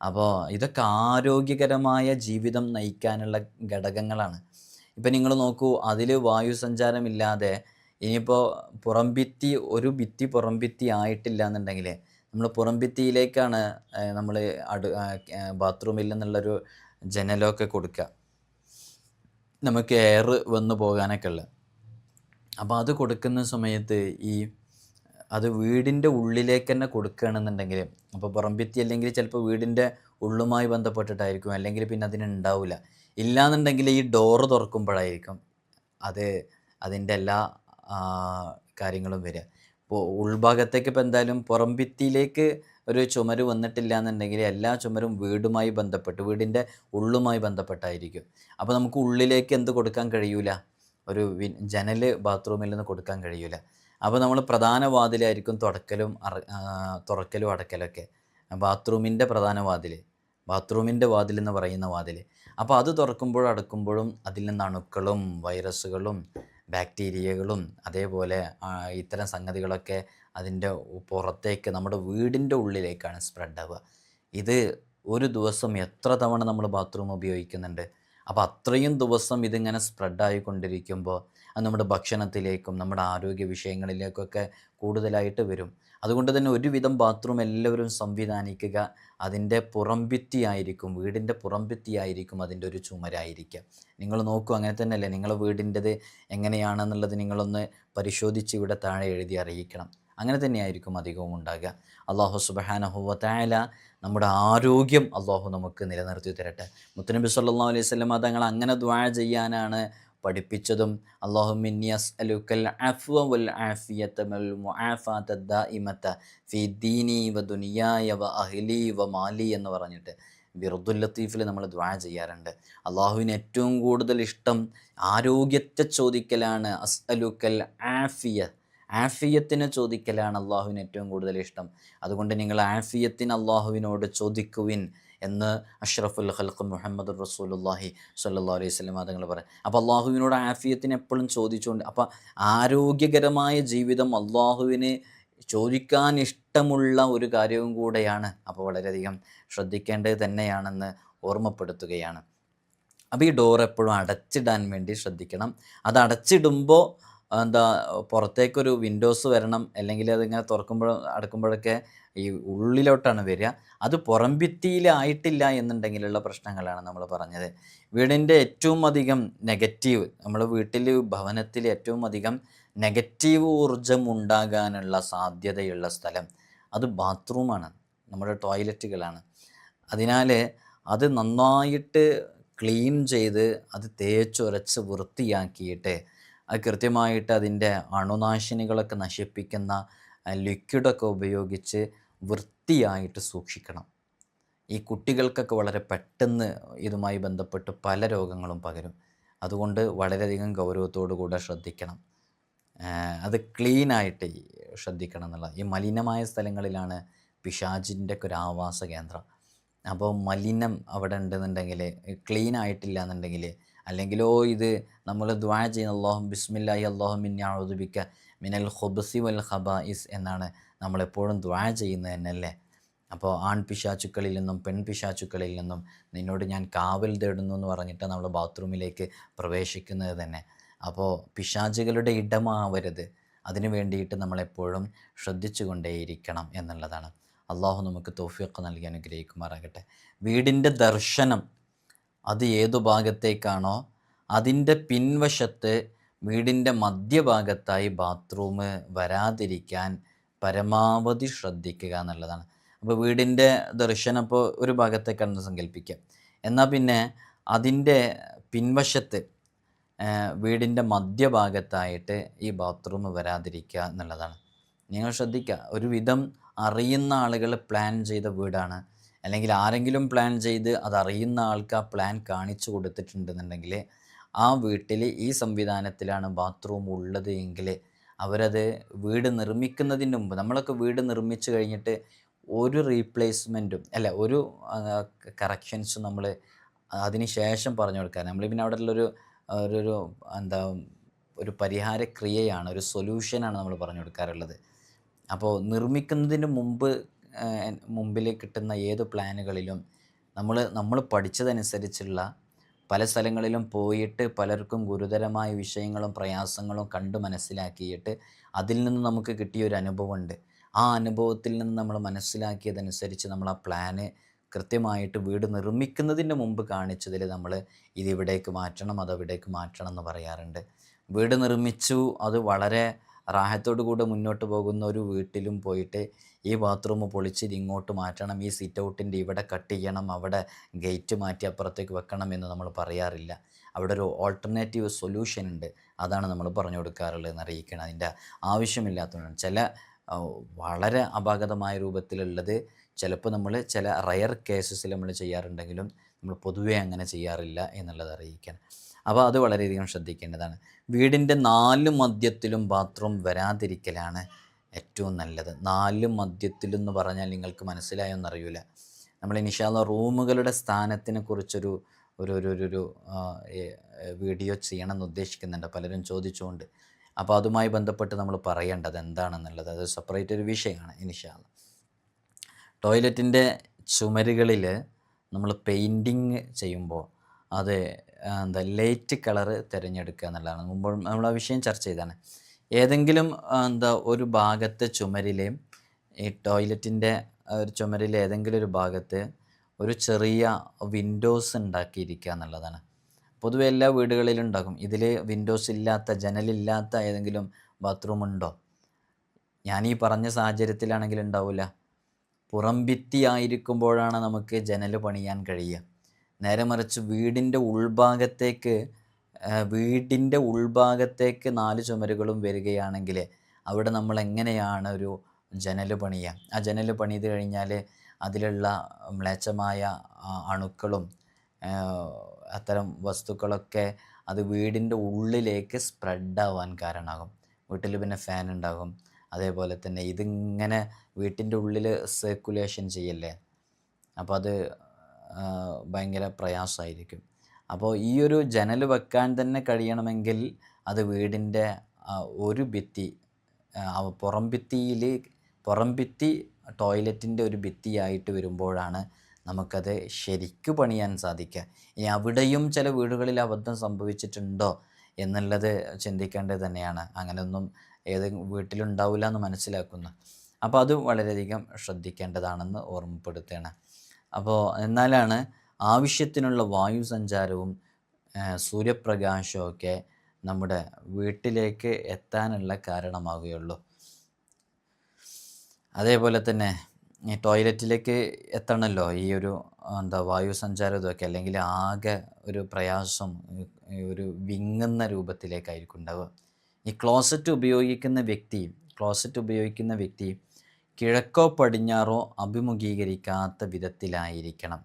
അപ്പോൾ ഇതൊക്കെ ആരോഗ്യകരമായ ജീവിതം നയിക്കാനുള്ള ഘടകങ്ങളാണ്. ഇപ്പം നിങ്ങൾ നോക്കൂ അതിൽ വായു സഞ്ചാരമില്ലാതെ ഇനിയിപ്പോൾ പുറം ഭിത്തി ഒരു ഭിത്തി പുറം ഭിത്തി ആയിട്ടില്ല എന്നുണ്ടെങ്കിൽ നമ്മൾ പുറം ഭിത്തിയിലേക്കാണ് നമ്മൾ അടു ബാത്റൂമിൽ നിന്നുള്ളൊരു ജനലൊക്കെ കൊടുക്കുക നമുക്ക് എയർ വന്നു പോകാനൊക്കെ ഉള്ളത് അപ്പോൾ അത് കൊടുക്കുന്ന സമയത്ത് ഈ അത് വീടിന്റെ ഉള്ളിലേക്ക് തന്നെ കൊടുക്കുകയാണെന്നുണ്ടെങ്കിൽ അപ്പോൾ പുറംഭിത്തി അല്ലെങ്കിൽ ചിലപ്പോൾ വീടിന്റെ ഉള്ളുമായി ബന്ധപ്പെട്ടിട്ടായിരിക്കും അല്ലെങ്കിൽ പിന്നെ അതിനുണ്ടാവില്ല ഇല്ലാന്നുണ്ടെങ്കിൽ ഈ ഡോറ് തുറക്കുമ്പോഴായിരിക്കും അത് അതിന്റെ എല്ലാ കാര്യങ്ങളും വരിക. ഇപ്പോൾ ഉൾഭാഗത്തേക്ക് ഇപ്പോൾ എന്തായാലും പുറംഭിത്തിയിലേക്ക് ഒരു ചുമര് വന്നിട്ടില്ല എന്നുണ്ടെങ്കിൽ എല്ലാ ചുമരും വീടുമായി ബന്ധപ്പെട്ട് വീടിന്റെ ഉള്ളുമായി ബന്ധപ്പെട്ടായിരിക്കും. അപ്പോൾ നമുക്ക് ഉള്ളിലേക്ക് എന്ത് കൊടുക്കാൻ കഴിയൂല? ഒരു ജനൽ ബാത്റൂമിൽ നിന്ന് കൊടുക്കാൻ കഴിയൂല. അപ്പോൾ നമ്മൾ പ്രധാന വാതിലായിരിക്കും തുടക്കലും തുറക്കലും അടക്കലൊക്കെ ബാത്റൂമിന്റെ പ്രധാന വാതിൽ ബാത്റൂമിന്റെ വാതിൽ എന്ന് പറയുന്ന വാതിൽ അപ്പോൾ അത് തുറക്കുമ്പോഴും അടക്കുമ്പോഴും അതിൽ നിന്ന് അണുക്കളും വൈറസുകളും ബാക്ടീരിയകളും അതേപോലെ ഇത്തരം സംഗതികളൊക്കെ അതിന്റെ പുറത്തേക്ക് നമ്മുടെ വീടിന്റെ ഉള്ളിലേക്കാണ് സ്പ്രെഡ് ആവുക. ഇത് ഒരു ദിവസം എത്ര തവണ നമ്മൾ ബാത്റൂം ഉപയോഗിക്കുന്നുണ്ട്? അപ്പോൾ അത്രയും ദിവസം ഇതിങ്ങനെ സ്പ്രെഡായിക്കൊണ്ടിരിക്കുമ്പോൾ അത് നമ്മുടെ ഭക്ഷണത്തിലേക്കും നമ്മുടെ ആരോഗ്യ വിഷയങ്ങളിലേക്കൊക്കെ കൂടുതലായിട്ട് വരും. അതുകൊണ്ട് തന്നെ ഒരുവിധം ബാത്റൂം എല്ലാവരും സംവിധാനിക്കുക. അതിന്റെ പുറംഭിത്തിയായിരിക്കും വീടിന്റെ പുറംഭിത്തിയായിരിക്കും അതിന്റെ ഒരു ചുമരായിരിക്കുക. നിങ്ങൾ നോക്കൂ അങ്ങനെ തന്നെയല്ലേ? നിങ്ങളുടെ വീടിന്റെത് എങ്ങനെയാണെന്നുള്ളത് നിങ്ങളൊന്ന് പരിശോധിച്ച് ഇവിടെ താഴെ എഴുതി അറിയിക്കണം. അങ്ങനെ തന്നെയായിരിക്കും അധികവും ഉണ്ടാകുക. അള്ളാഹു സുബഹാനഹുവത്തായ നമ്മുടെ ആരോഗ്യം അള്ളാഹു നമുക്ക് നിലനിർത്തി തരട്ടെ മുത്തനബി സല്ലാ അലൈഹി സ്വലം തങ്ങൾ അങ്ങനെ ദ്വാഴ ചെയ്യാനാണ് പഠിപ്പിച്ചതും അള്ളാഹുമിൻ അഫ്വ വൽ ദീനി വ എന്ന് പറഞ്ഞിട്ട് ബിറുദുൽ ലത്തീഫിൽ നമ്മൾ ദ്വാ ചെയ്യാറുണ്ട്. അള്ളാഹുവിന് ഏറ്റവും കൂടുതൽ ഇഷ്ടം ആരോഗ്യത്തെ ചോദിക്കലാണ് അസ് അലുക്കൽ ആഫിയ. ആഫിയത്തിനെ ചോദിക്കലാണ് അള്ളാഹുവിന് ഏറ്റവും കൂടുതൽ ഇഷ്ടം. അതുകൊണ്ട് നിങ്ങൾ ആഫിയത്തിന് അള്ളാഹുവിനോട് ചോദിക്കുവിൻ. എന്ന് അഷ്റഫുൽ ഖൽഖ് മുഹമ്മദ് റസൂലുല്ലാഹി സല്ലാ അലൈഹി സ്വലം തങ്ങൾ പറയും. അപ്പോൾ അള്ളാഹുവിനോട് ആഫിയത്തിന് എപ്പോഴും ചോദിച്ചുകൊണ്ട് അപ്പോൾ ആരോഗ്യകരമായ ജീവിതം അള്ളാഹുവിന് ചോദിക്കാൻ ഇഷ്ടമുള്ള ഒരു കാര്യവും കൂടെയാണ്. അപ്പോൾ വളരെയധികം ശ്രദ്ധിക്കേണ്ടത് തന്നെയാണെന്ന് ഓർമ്മപ്പെടുത്തുകയാണ്. അപ്പോൾ ഈ ഡോർ എപ്പോഴും അടച്ചിടാൻ വേണ്ടി ശ്രദ്ധിക്കണം. അത് അടച്ചിടുമ്പോൾ എന്താ പുറത്തേക്കൊരു വിൻഡോസ് വരണം അല്ലെങ്കിൽ അതിങ്ങനെ തുറക്കുമ്പോഴും അടക്കുമ്പോഴൊക്കെ ഈ ഉള്ളിലോട്ടാണ് വരിക. അത് പുറംഭിത്തിയിലായിട്ടില്ല എന്നുണ്ടെങ്കിലുള്ള പ്രശ്നങ്ങളാണ് നമ്മൾ പറഞ്ഞത്. വീടിന്റെ ഏറ്റവും അധികം നെഗറ്റീവ് നമ്മൾ വീട്ടിൽ ഭവനത്തിൽ ഏറ്റവും അധികം നെഗറ്റീവ് ഊർജം ഉണ്ടാകാനുള്ള സാധ്യതയുള്ള സ്ഥലം അത് ബാത്റൂമാണ് നമ്മുടെ ടോയ്ലറ്റുകളാണ്. അതിനാൽ അത് നന്നായിട്ട് ക്ലീൻ ചെയ്ത് അത് തേച്ചുരച്ച് വൃത്തിയാക്കിയിട്ട് അത് കൃത്യമായിട്ട് അതിന്റെ അണുനാശിനികളൊക്കെ നശിപ്പിക്കുന്ന ലിക്വിഡൊക്കെ ഉപയോഗിച്ച് വൃത്തിയായിട്ട് സൂക്ഷിക്കണം. ഈ കുട്ടികൾക്കൊക്കെ വളരെ പെട്ടെന്ന് ഇതുമായി ബന്ധപ്പെട്ട് പല രോഗങ്ങളും പകരും. അതുകൊണ്ട് വളരെയധികം ഗൗരവത്തോടു കൂടെ ശ്രദ്ധിക്കണം. അത് ക്ലീനായിട്ട് ശ്രദ്ധിക്കണം എന്നുള്ളത്. ഈ മലിനമായ സ്ഥലങ്ങളിലാണ് പിശാചിന്റെ ഒക്കെ ഒരു ആവാസ കേന്ദ്രം അപ്പോൾ മലിനം അവിടെ ഉണ്ടെന്നുണ്ടെങ്കിൽ ക്ലീൻ ആയിട്ടില്ല എന്നുണ്ടെങ്കിൽ അല്ലെങ്കിലോ ഇത് നമ്മൾ ദ്വാ ചെയ്യുന്ന അള്ളാഹു ബിസ്മില്ലാഹി അള്ളാഹു മിന്നാഴുദിപ്പിക്ക മിനൽ ഖുബ്സി വൽ ഖബായിസ് എന്നാണ് നമ്മളെപ്പോഴും ദ്വാ ചെയ്യുന്നത് തന്നെയല്ലേ? അപ്പോൾ ആൺ പിശാചുക്കളിൽ നിന്നും പെൺ പിശാചുക്കളിൽ നിന്നും നിന്നോട് ഞാൻ കാവൽ തേടുന്നു എന്ന് പറഞ്ഞിട്ട് നമ്മൾ ബാത്റൂമിലേക്ക് പ്രവേശിക്കുന്നത് തന്നെ. അപ്പോൾ പിശാചുകളുടെ ഇടമാവരുത്. അതിനു വേണ്ടിയിട്ട് നമ്മളെപ്പോഴും ശ്രദ്ധിച്ചു കൊണ്ടേയിരിക്കണം എന്നുള്ളതാണ്. അള്ളാഹു നമുക്ക് തോഫിയൊക്കെ നൽകി അനുഗ്രഹിക്കുമാറാകട്ടെ. വീടിന്റെ ദർശനം അത് ഏതു ഭാഗത്തേക്കാണോ അതിന്റെ പിൻവശത്ത് വീടിന്റെ മധ്യഭാഗത്തായി ബാത്റൂം വരാതിരിക്കാൻ പരമാവധി ശ്രദ്ധിക്കുക എന്നുള്ളതാണ്. അപ്പോൾ വീടിന്റെ ദർശനം അപ്പോൾ ഒരു ഭാഗത്തേക്കാണെന്ന് സങ്കല്പിക്കുക എന്നാൽ പിന്നെ അതിന്റെ പിൻവശത്ത് വീടിന്റെ മധ്യഭാഗത്തായിട്ട് ഈ ബാത്റൂം വരാതിരിക്കുക എന്നുള്ളതാണ്. നിങ്ങൾ ശ്രദ്ധിക്കുക ഒരുവിധം അറിയുന്ന ആളുകൾ പ്ലാൻ ചെയ്ത വീടാണ്. അല്ലെങ്കിൽ ആരെങ്കിലും പ്ലാൻ ചെയ്ത് അതറിയുന്ന ആൾക്ക് ആ പ്ലാൻ കാണിച്ചു കൊടുത്തിട്ടുണ്ടെന്നുണ്ടെങ്കിൽ ആ വീട്ടിൽ ഈ സംവിധാനത്തിലാണ് ബാത്റൂം ഉള്ളത് എങ്കിൽ അവരത് വീട് നിർമ്മിക്കുന്നതിന് മുമ്പ് നമ്മളൊക്കെ വീട് നിർമ്മിച്ചു കഴിഞ്ഞിട്ട് ഒരു റീപ്ലേസ്മെന്റും അല്ല ഒരു കറക്ഷൻസും നമ്മൾ അതിന് ശേഷം പറഞ്ഞു കൊടുക്കുക. നമ്മൾ പിന്നെ അവിടെ ഉള്ളൊരു ഒരു എന്താ ഒരു പരിഹാരക്രിയയാണ് ഒരു സൊല്യൂഷനാണ് നമ്മൾ പറഞ്ഞു കൊടുക്കാറുള്ളത്. അപ്പോൾ നിർമ്മിക്കുന്നതിന് മുമ്പ് മുമ്പിൽ കിട്ടുന്ന ഏത് പ്ലാനുകളിലും നമ്മൾ നമ്മൾ പഠിച്ചതനുസരിച്ചുള്ള പല സ്ഥലങ്ങളിലും പോയിട്ട് പലർക്കും ഗുരുതരമായ വിഷയങ്ങളും പ്രയാസങ്ങളും കണ്ട് മനസ്സിലാക്കിയിട്ട് അതിൽ നിന്ന് നമുക്ക് കിട്ടിയൊരു അനുഭവമുണ്ട്. ആ അനുഭവത്തിൽ നിന്ന് നമ്മൾ മനസ്സിലാക്കിയതനുസരിച്ച് നമ്മൾ ആ പ്ലാന് കൃത്യമായിട്ട് വീട് നിർമ്മിക്കുന്നതിന് മുമ്പ് കാണിച്ചതിൽ നമ്മൾ ഇതിവിടേക്ക് മാറ്റണം അത് അവിടേക്ക് മാറ്റണം എന്ന് പറയാറുണ്ട്. വീട് നിർമ്മിച്ചു അത് വളരെ റാഹത്തോടു കൂടെ മുന്നോട്ട് പോകുന്ന ഒരു വീട്ടിലും പോയിട്ട് ഈ ബാത്റൂം പൊളിച്ച് ഇങ്ങോട്ട് മാറ്റണം ഈ സിറ്റ് ഔട്ടിന്റെ ഇവിടെ കട്ട് ചെയ്യണം അവിടെ ഗേറ്റ് മാറ്റി അപ്പുറത്തേക്ക് വെക്കണം എന്ന് നമ്മൾ പറയാറില്ല. അവിടെ ഒരു ഓൾട്ടർനേറ്റീവ് സൊല്യൂഷൻ ഉണ്ട്. അതാണ് നമ്മൾ പറഞ്ഞു കൊടുക്കാറുള്ളത് എന്ന് അറിയിക്കണം. അതിന്റെ ആവശ്യമില്ലാത്തതുകൊണ്ടാണ് ചില വളരെ അപാകതമായ രൂപത്തിലുള്ളത് ചിലപ്പോൾ നമ്മൾ ചില റയർ കേസസിൽ നമ്മൾ ചെയ്യാറുണ്ടെങ്കിലും നമ്മൾ പൊതുവേ അങ്ങനെ ചെയ്യാറില്ല എന്നുള്ളത് അറിയിക്കണം അപ്പോൾ അത് വളരെയധികം ശ്രദ്ധിക്കേണ്ടതാണ്. വീടിന്റെ നാല് മദ്യത്തിലും ബാത്റൂം വരാതിരിക്കലാണ് ഏറ്റവും നല്ലത്. നാല് മദ്യത്തിലെന്ന് പറഞ്ഞാൽ നിങ്ങൾക്ക് മനസ്സിലായോന്നറിയില്ല നമ്മൾ ഇനിഷാല്ല റൂമുകളുടെ സ്ഥാനത്തിനെ കുറിച്ചൊരു ഒരു ഒരു ഒരു വീഡിയോ ചെയ്യണമെന്ന് ഉദ്ദേശിക്കുന്നുണ്ട്. പലരും ചോദിച്ചുകൊണ്ട്. അപ്പോൾ അതുമായി ബന്ധപ്പെട്ട് നമ്മൾ പറയേണ്ടത് എന്താണെന്നുള്ളത് അത് സെപ്പറേറ്റ് ഒരു വിഷയമാണ് ഇനിഷാല്ല ടോയ്ലറ്റിന്റെ ചുമരുകളിൽ നമ്മൾ പെയിന്റിങ് ചെയ്യുമ്പോൾ അത് എന്താ ലൈറ്റ് കളറ് തിരഞ്ഞെടുക്കുക എന്നുള്ളതാണ്. മുമ്പ് നമ്മൾ ആ വിഷയം ചർച്ച ചെയ്താണ് ഏതെങ്കിലും എന്താ ഒരു ഭാഗത്തെ ചുമരിലെ ഈ ടോയ്ലറ്റിന്റെ ഒരു ചുമരിലെ ഏതെങ്കിലും ഒരു ഭാഗത്ത് ഒരു ചെറിയ വിൻഡോസ് ഉണ്ടാക്കിയിരിക്കുക എന്നുള്ളതാണ്. പൊതുവെ എല്ലാ വീടുകളിലും ഉണ്ടാകും. ഇതിൽ വിൻഡോസ് ഇല്ലാത്ത ജനലില്ലാത്ത ഏതെങ്കിലും ബാത്റൂം ഉണ്ടോ? ഞാൻ ഈ പറഞ്ഞ സാഹചര്യത്തിലാണെങ്കിൽ ഉണ്ടാവില്ല പുറംഭിത്തി ആയിരിക്കുമ്പോഴാണ് നമുക്ക് ജനൽ പണിയാൻ കഴിയുക. നേരെ മറിച്ച് വീടിന്റെ ഉൾഭാഗത്തേക്ക് വീടിന്റെ ഉൾഭാഗത്തേക്ക് നാല് ചുമരുകളും വരികയാണെങ്കിൽ അവിടെ നമ്മൾ എങ്ങനെയാണ് ഒരു ജനൽ പണിയുക? ആ ജനൽ പണിത് കഴിഞ്ഞാൽ അതിലുള്ള മ്ലേച്ഛമായ അണുക്കളും അത്തരം വസ്തുക്കളൊക്കെ അത് വീടിന്റെ ഉള്ളിലേക്ക് സ്പ്രെഡാവാൻ കാരണമാകും. വീട്ടിൽ പിന്നെ ഫാൻ ഉണ്ടാകും. അതേപോലെ തന്നെ ഇതിങ്ങനെ വീട്ടിന്റെ ഉള്ളിൽ സർക്കുലേഷൻ ചെയ്യല്ലേ? അപ്പോൾ അത് ഭയങ്കര പ്രയാസമായിരിക്കും. അപ്പോൾ ഈ ഒരു ജനൽ വെക്കാൻ തന്നെ കഴിയണമെങ്കിൽ അത് വീടിന്റെ ഒരു ഭിത്തി പുറം ഭിത്തിയിൽ പുറം ഭിത്തി ടോയ്ലറ്റിന്റെ ഒരു ഭിത്തിയായിട്ട് വരുമ്പോഴാണ് നമുക്കത് ശരിക്കു പണിയാൻ സാധിക്കുക. ഇനി അവിടെയും ചില വീടുകളിൽ അബദ്ധം സംഭവിച്ചിട്ടുണ്ടോ എന്നുള്ളത് ചിന്തിക്കേണ്ടത് തന്നെയാണ്. അങ്ങനെയൊന്നും ഏത് വീട്ടിലുണ്ടാവില്ല എന്ന് മനസ്സിലാക്കുന്നു. അപ്പോൾ അത് വളരെയധികം ശ്രദ്ധിക്കേണ്ടതാണെന്ന് ഓർമ്മപ്പെടുത്തുകയാണ്. അപ്പോൾ എന്നാലാണ് ആവശ്യത്തിനുള്ള വായു സഞ്ചാരവും സൂര്യപ്രകാശമൊക്കെ നമ്മുടെ വീട്ടിലേക്ക് എത്താനുള്ള കാരണമാവുകയുള്ളൂ. അതേപോലെ തന്നെ ഈ ടോയ്ലറ്റിലേക്ക് എത്തണമല്ലോ ഈ ഒരു എന്താ വായു സഞ്ചാരം ഇതൊക്കെ അല്ലെങ്കിൽ ആകെ ഒരു പ്രയാസം ഒരു വിങ്ങുന്ന രൂപത്തിലേക്കായിരിക്കും ഉണ്ടാവുക. ഈ ക്ലോസറ്റ് ഉപയോഗിക്കുന്ന വ്യക്തി ക്ലോസറ്റ് ഉപയോഗിക്കുന്ന വ്യക്തി കിഴക്കോ പടിഞ്ഞാറോ അഭിമുഖീകരിക്കാത്ത വിധത്തിലായിരിക്കണം.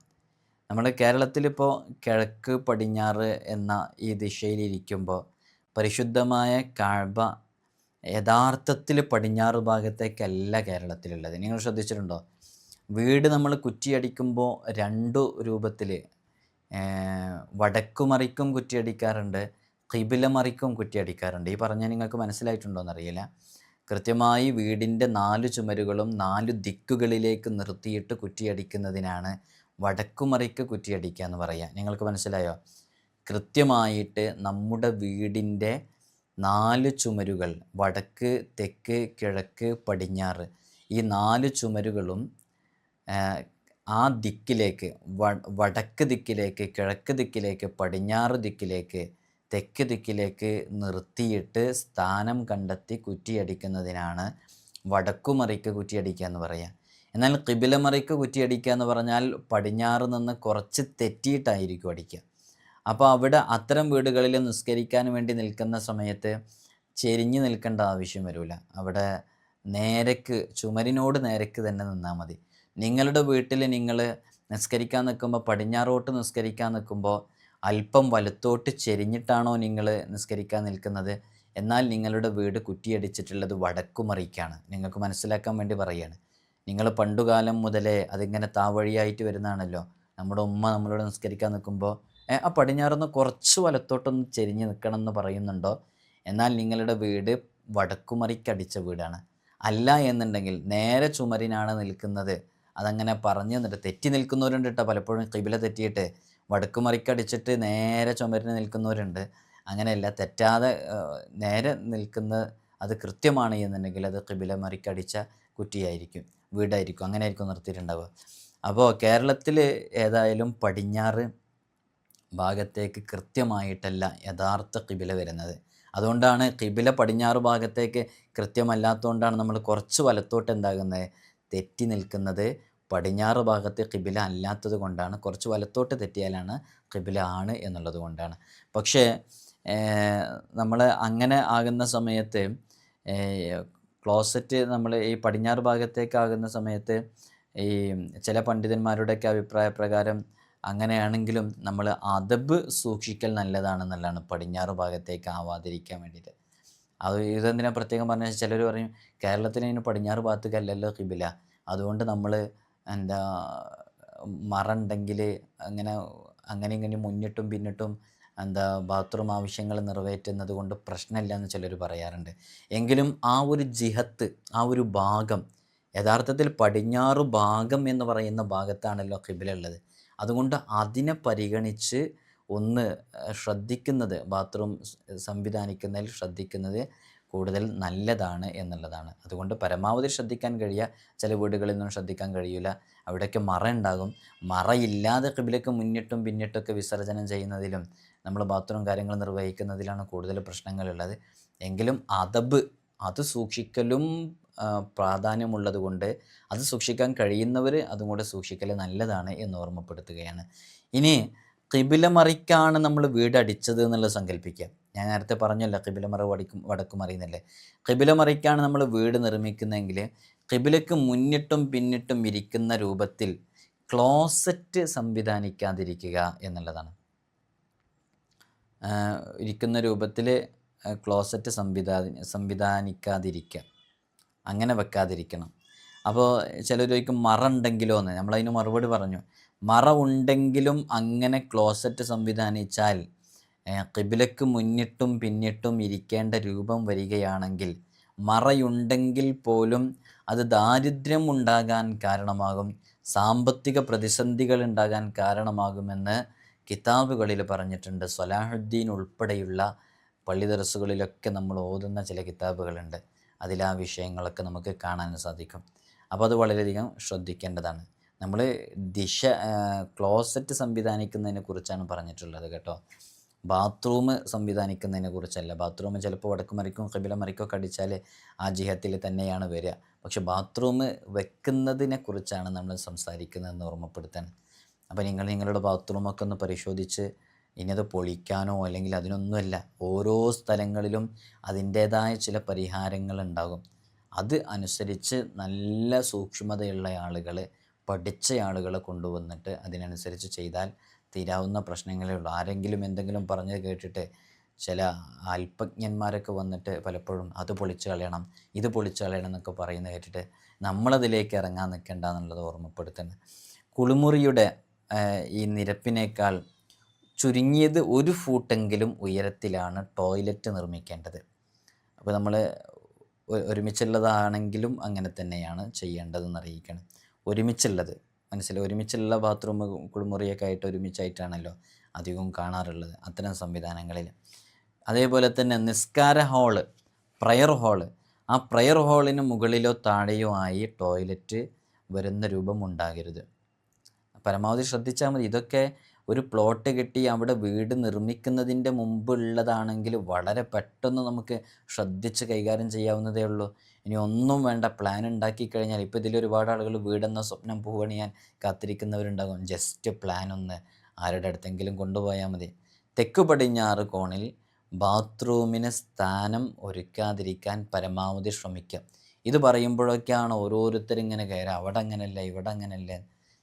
നമ്മുടെ കേരളത്തിലിപ്പോൾ കിഴക്ക് പടിഞ്ഞാറ് എന്ന ഈ ദിശയിലിരിക്കുമ്പോൾ പരിശുദ്ധമായ കാഴ്ബ യഥാർത്ഥത്തിൽ പടിഞ്ഞാറ് ഭാഗത്തേക്കല്ല കേരളത്തിലുള്ളത്. നിങ്ങൾ ശ്രദ്ധിച്ചിട്ടുണ്ടോ? വീട് നമ്മൾ കുറ്റിയടിക്കുമ്പോൾ രണ്ടു രൂപത്തിൽ വടക്കുമറിക്കും കുറ്റിയടിക്കാറുണ്ട് കിബിലമറിക്കും കുറ്റിയടിക്കാറുണ്ട്. ഈ പറഞ്ഞാൽ നിങ്ങൾക്ക് മനസ്സിലായിട്ടുണ്ടോ എന്നറിയില്ല കൃത്യമായി വീടിന്റെ നാല് ചുമരുകളും നാല് ദിക്കുകളിലേക്ക് നിർത്തിയിട്ട് കുറ്റിയടിക്കുന്നതിനാണ് വടക്കുമറിക്ക് കുറ്റിയടിക്കുക എന്ന് പറയുക. നിങ്ങൾക്ക് മനസ്സിലായോ? കൃത്യമായിട്ട് നമ്മുടെ വീടിന്റെ നാല് ചുമരുകൾ വടക്ക് തെക്ക് കിഴക്ക് പടിഞ്ഞാറ് ഈ നാല് ചുമരുകളും ആ, ദിക്കിലേക്ക് വടക്ക് ദിക്കിലേക്ക് കിഴക്ക് ദിക്കിലേക്ക് പടിഞ്ഞാറ് ദിക്കിലേക്ക് തെക്ക് ദിക്കിലേക്ക് നിർത്തിയിട്ട് സ്ഥാനം കണ്ടെത്തി കുറ്റിയടിക്കുന്നതിനാണ് വടക്കുമറിക്ക് കുറ്റിയടിക്കുക എന്ന് പറയുക. എന്നാൽ കിബിലമറിക്ക് കുറ്റിയടിക്കുക എന്ന് പറഞ്ഞാൽ പടിഞ്ഞാറ് നിന്ന് കുറച്ച് തെറ്റിയിട്ടായിരിക്കും അടിക്കുക. അപ്പോൾ അവിടെ അത്തരം വീടുകളിൽ നിസ്കരിക്കാൻ വേണ്ടി നിൽക്കുന്ന സമയത്ത് ചെരിഞ്ഞു നിൽക്കേണ്ട ആവശ്യം വരില്ല. അവിടെ നേരക്ക് ചുമരിനോട് നേരക്ക് തന്നെ നിന്നാൽ മതി. നിങ്ങളുടെ വീട്ടിൽ നിങ്ങൾ നിസ്കരിക്കാൻ നിൽക്കുമ്പോൾ പടിഞ്ഞാറോട്ട് നിസ്കരിക്കാൻ നിൽക്കുമ്പോൾ അല്പം വലത്തോട്ട് ചെരിഞ്ഞിട്ടാണോ നിങ്ങൾ നിസ്കരിക്കാൻ നിൽക്കുന്നത്? എന്നാൽ നിങ്ങളുടെ വീട് കുറ്റിയടിച്ചിട്ടുള്ളത് വടക്കുമറിക്കാണ്. നിങ്ങൾക്ക് മനസ്സിലാക്കാൻ വേണ്ടി പറയുകയാണ്. നിങ്ങൾ പണ്ടുകാലം മുതലേ അതിങ്ങനെ താവഴിയായിട്ട് വരുന്നതാണല്ലോ. നമ്മുടെ ഉമ്മ നമ്മളോട് നിസ്കരിക്കാൻ നിൽക്കുമ്പോൾ ആ പടിഞ്ഞാറൊന്ന് കുറച്ച് വലത്തോട്ടൊന്ന് ചെരിഞ്ഞ് നിൽക്കണം എന്ന് പറയുന്നുണ്ടോ? എന്നാൽ നിങ്ങളുടെ വീട് വടക്കുമറിക്കടിച്ച വീടാണ്. അല്ല എന്നുണ്ടെങ്കിൽ നേരെ ചുമരിനാണ് നിൽക്കുന്നത്. അതങ്ങനെ പറഞ്ഞു തന്നിട്ട് തെറ്റി നിൽക്കുന്നവരുണ്ട് കേട്ടോ. പലപ്പോഴും കിബില തെറ്റിയിട്ട് വടക്കുമറിക്കടിച്ചിട്ട് നേരെ ചുമരിന് നിൽക്കുന്നവരുണ്ട്. അങ്ങനെയല്ല തെറ്റാതെ നേരെ നിൽക്കുന്ന അത് കൃത്യമാണ് എന്നുണ്ടെങ്കിൽ അത് കിബില മറിക്കടിച്ച കുറ്റിയായിരിക്കും വീടായിരിക്കും അങ്ങനെ ആയിരിക്കും നിർത്തിയിട്ടുണ്ടാവുക. അപ്പോൾ കേരളത്തിൽ ഏതായാലും പടിഞ്ഞാറ് ഭാഗത്തേക്ക് കൃത്യമായിട്ടല്ല യഥാർത്ഥ കിബില വരുന്നത്. അതുകൊണ്ടാണ് കിബില പടിഞ്ഞാറ് ഭാഗത്തേക്ക് കൃത്യമല്ലാത്തതുകൊണ്ടാണ് നമ്മൾ കുറച്ച് വലത്തോട്ട് എന്താകുന്നത്? തെറ്റി നിൽക്കുന്നത്. പടിഞ്ഞാറ് ഭാഗത്ത് കിബില അല്ലാത്തത് കൊണ്ടാണ്. കുറച്ച് വലത്തോട്ട് തെറ്റിയാലാണ് കിബില ആണ് എന്നുള്ളത് കൊണ്ടാണ്. പക്ഷേ നമ്മൾ അങ്ങനെ ആകുന്ന സമയത്ത് ക്ലോസറ്റ് നമ്മൾ ഈ പടിഞ്ഞാറ് ഭാഗത്തേക്കാകുന്ന സമയത്ത് ഈ ചില പണ്ഡിതന്മാരുടെയൊക്കെ അഭിപ്രായ പ്രകാരം അങ്ങനെയാണെങ്കിലും നമ്മൾ അതബ് സൂക്ഷിക്കൽ നല്ലതാണെന്നുള്ളതാണ് പടിഞ്ഞാറ് ഭാഗത്തേക്ക് ആവാതിരിക്കാൻ വേണ്ടിയിട്ട്. അത് ഇതെന്തിനാ പ്രത്യേകം പറഞ്ഞാൽ ചിലർ പറയും കേരളത്തിന് ഇതിന് പടിഞ്ഞാറ് ഭാഗത്തേക്കല്ലല്ലോ കിബില അതുകൊണ്ട് നമ്മൾ എന്താ മറ ഉണ്ടെങ്കിൽ അങ്ങനെ അങ്ങനെ ഇങ്ങനെ മുന്നിട്ടും പിന്നിട്ടും എന്താ ബാത്റൂം ആവശ്യങ്ങൾ നിറവേറ്റുന്നത് കൊണ്ട് പ്രശ്നമില്ല എന്ന് ചിലർ പറയാറുണ്ട്. എങ്കിലും ആ ഒരു ജിഹത്ത് ആ ഒരു ഭാഗം യഥാർത്ഥത്തിൽ പടിഞ്ഞാറ് ഭാഗം എന്ന് പറയുന്ന ഭാഗത്താണല്ലോ കിബില ഉള്ളത് അതുകൊണ്ട് അതിനെ പരിഗണിച്ച് ഒന്ന് ശ്രദ്ധിക്കുന്നത് ബാത്റൂം സംവിധാനിക്കുന്നതിൽ ശ്രദ്ധിക്കുന്നത് കൂടുതൽ നല്ലതാണ് എന്നുള്ളതാണ്. അതുകൊണ്ട് പരമാവധി ശ്രദ്ധിക്കാൻ കഴിയുക. ചില വീടുകളിൽ നിന്നും ശ്രദ്ധിക്കാൻ കഴിയില്ല. അവിടെയൊക്കെ മറ ഉണ്ടാകും. മറയില്ലാതെ കിബിലേക്ക് മുന്നിട്ടും പിന്നിട്ടൊക്കെ വിസർജനം ചെയ്യുന്നതിലും നമ്മൾ ബാത്റൂം കാര്യങ്ങൾ നിർവഹിക്കുന്നതിലാണ് കൂടുതൽ പ്രശ്നങ്ങളുള്ളത്. എങ്കിലും അതബ് അത് സൂക്ഷിക്കലും പ്രാധാന്യമുള്ളത് കൊണ്ട് അത് സൂക്ഷിക്കാൻ കഴിയുന്നവർ അതും കൂടെ സൂക്ഷിക്കൽ നല്ലതാണ് എന്ന് ഓർമ്മപ്പെടുത്തുകയാണ്. ഇനി കിബിലമറിക്കാണ് നമ്മൾ വീട് അടിച്ചത് എന്നുള്ളത് സങ്കല്പിക്കുക. ഞാൻ നേരത്തെ പറഞ്ഞല്ലോ കിബിലമറ വടിക്കും വടക്കുമറിയുന്നല്ലേ കിബിലമറിക്കാണ് നമ്മൾ വീട് നിർമ്മിക്കുന്നതെങ്കിൽ കിബിലക്ക് മുന്നിട്ടും പിന്നിട്ടും ഇരിക്കുന്ന രൂപത്തിൽ ക്ലോസറ്റ് സംവിധാനിക്കാതിരിക്കുക എന്നുള്ളതാണ്. ഇരിക്കുന്ന രൂപത്തിൽ ക്ലോസറ്റ് സംവിധാ സംവിധാനിക്കാതിരിക്കുക അങ്ങനെ വെക്കാതിരിക്കണം. അപ്പോൾ ചിലർ ചോദിക്കും മറ ഉണ്ടെങ്കിലോ എന്ന്. നമ്മളതിന് മറുപടി പറഞ്ഞു. മറ ഉണ്ടെങ്കിലും അങ്ങനെ ക്ലോസറ്റ് സംവിധാനിച്ചാൽ കിബിലക്ക് മുന്നിട്ടും പിന്നിട്ടും ഇരിക്കേണ്ട രൂപം വരികയാണെങ്കിൽ മറയുണ്ടെങ്കിൽ പോലും അത് ദാരിദ്ര്യം ഉണ്ടാകാൻ കാരണമാകും സാമ്പത്തിക പ്രതിസന്ധികൾ ഉണ്ടാകാൻ കാരണമാകുമെന്ന് കിതാബുകളിൽ പറഞ്ഞിട്ടുണ്ട്. സലാഹുദ്ദീൻ ഉൾപ്പെടെയുള്ള പള്ളി ദർസുകളിലൊക്കെ നമ്മൾ ഓതുന്ന ചില കിതാബുകളുണ്ട്. അതിൽ ആ വിഷയങ്ങളൊക്കെ നമുക്ക് കാണാൻ സാധിക്കും. അപ്പോൾ അത് വളരെയധികം ശ്രദ്ധിക്കേണ്ടതാണ്. നമ്മൾ ദിശ ക്ലോസറ്റ് സംവിധാനിക്കുന്നതിനെ കുറിച്ചാണ് പറഞ്ഞിട്ടുള്ളത് കേട്ടോ. ബാത്റൂം സംവിധാനിക്കുന്നതിനെ കുറിച്ചല്ല. ബാത്റൂം ചിലപ്പോൾ വടക്ക് മറിക്കും കബില മറിക്കൊക്കെ അടിച്ചാൽ ആ ജിഹത്തിൽ തന്നെയാണ് വരിക പക്ഷെ ബാത്റൂം വെക്കുന്നതിനെ കുറിച്ചാണ് നമ്മൾ സംസാരിക്കുന്നതെന്ന് ഓർമ്മപ്പെടുത്താൻ. അപ്പോൾ നിങ്ങൾ നിങ്ങളുടെ ബാത്റൂമൊക്കെ ഒന്ന് പരിശോധിച്ച് ഇനി അത് പൊളിക്കാനോ അല്ലെങ്കിൽ അതിനൊന്നുമല്ല ഓരോ സ്ഥലങ്ങളിലും അതിന്റേതായ ചില പരിഹാരങ്ങൾ ഉണ്ടാകും. അത് അനുസരിച്ച് നല്ല സൂക്ഷ്മതയുള്ള ആളുകൾ പഠിച്ച ആളുകളെ കൊണ്ടുവന്നിട്ട് അതിനനുസരിച്ച് ചെയ്താൽ തീരാവുന്ന പ്രശ്നങ്ങളേ ഉള്ളൂ. ആരെങ്കിലും എന്തെങ്കിലും പറഞ്ഞ് കേട്ടിട്ട് ചില അല്പജ്ഞന്മാരൊക്കെ വന്നിട്ട് പലപ്പോഴും അത് പൊളിച്ചു കളയണം ഇത് പൊളിച്ചു കളയണം എന്നൊക്കെ പറയുന്നത് കേട്ടിട്ട് നമ്മളതിലേക്ക് ഇറങ്ങാൻ നിൽക്കേണ്ട എന്നുള്ളത് ഓർമ്മപ്പെടുത്തുന്നത് കുളിമുറിയുടെ ഈ നിരപ്പിനേക്കാൾ ചുരുങ്ങിയത് ഒരു ഫൂട്ടെങ്കിലും ഉയരത്തിലാണ് ടോയ്ലറ്റ് നിർമ്മിക്കേണ്ടത്. അപ്പോൾ നമ്മൾ ഒരുമിച്ചുള്ളതാണെങ്കിലും അങ്ങനെ തന്നെയാണ് ചെയ്യേണ്ടതെന്ന് അറിയിക്കണം ഒരുമിച്ചുള്ളത്. മനസ്സിലായി ഒരുമിച്ചുള്ള ബാത്റൂം കുളിമുറിയൊക്കെ ആയിട്ട് ഒരുമിച്ചായിട്ടാണല്ലോ അധികവും കാണാറുള്ളത് അത്തരം സംവിധാനങ്ങളിൽ. അതേപോലെ തന്നെ നിസ്കാര ഹാൾ പ്രയർ ഹാൾ ആ പ്രയർ ഹാളിന് മുകളിലോ താഴെയോ ആയി ടോയ്ലറ്റ് വരുന്ന രൂപം ഉണ്ടാകരുത്. പരമാവധി ശ്രദ്ധിച്ചാൽ മതി. ഇതൊക്കെ ഒരു പ്ലോട്ട് കിട്ടി അവിടെ വീട് നിർമ്മിക്കുന്നതിന്റെ മുമ്പുള്ളതാണെങ്കിൽ വളരെ പെട്ടെന്ന് നമുക്ക് ശ്രദ്ധിച്ച് കൈകാര്യം ചെയ്യാവുന്നതേ ഉള്ളൂ. ഇനി ഒന്നും വേണ്ട. പ്ലാൻ ഉണ്ടാക്കി കഴിഞ്ഞാൽ ഇപ്പോൾ ഇതിൽ ഒരുപാട് ആളുകൾ വീടെന്ന സ്വപ്നം പൂവണിയാൻ കാത്തിരിക്കുന്നവരുണ്ടാകും. ജസ്റ്റ് പ്ലാൻ ഒന്ന് ആരുടെ അടുത്തെങ്കിലും കൊണ്ടുപോയാൽ മതി. തെക്ക് പടിഞ്ഞാറ് കോണിൽ ബാത്റൂമിന് സ്ഥാനം ഒരുക്കാതിരിക്കാൻ പരമാവധി ശ്രമിക്കുക ഇത് പറയുമ്പോഴൊക്കെയാണ് ഓരോരുത്തരും ഇങ്ങനെ കയറുക. അവിടെ അങ്ങനല്ല ഇവിടെ അങ്ങനല്ല.